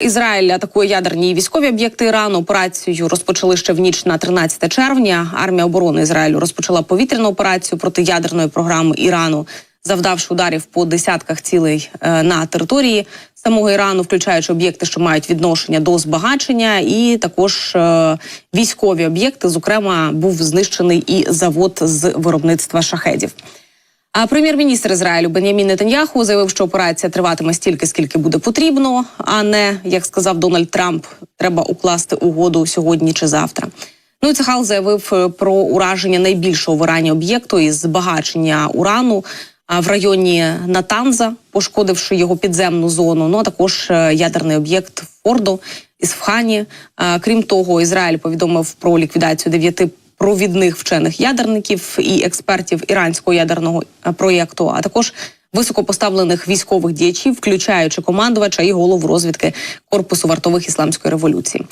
Ізраїль атакує ядерні і військові об'єкти Ірану. Операцію розпочали ще в ніч на 13 червня. Армія оборони Ізраїлю розпочала повітряну операцію проти ядерної програми Ірану, завдавши ударів по десятках цілей е, на території самого Ірану, включаючи об'єкти, що мають відношення до збагачення, і також е, військові об'єкти. Зокрема, був знищений і завод з виробництва шахедів. А прем'єр-міністр Ізраїлю Бенямін Нетаньяху заявив, що операція триватиме стільки, скільки буде потрібно, а не як сказав Дональд Трамп, треба укласти угоду сьогодні чи завтра. Ну і Цехал заявив е, про ураження найбільшого в Ірані об'єкту із збагачення урану в районі Натанза, пошкодивши його підземну зону. Ну а також е, ядерний об'єкт Фордо із Фхані. Крім того, Ізраїль повідомив про ліквідацію дев'яти провідних вчених ядерників і експертів іранського ядерного е, проєкту, а також високопоставлених військових діячів, включаючи командувача і голову розвідки корпусу вартових ісламської революції.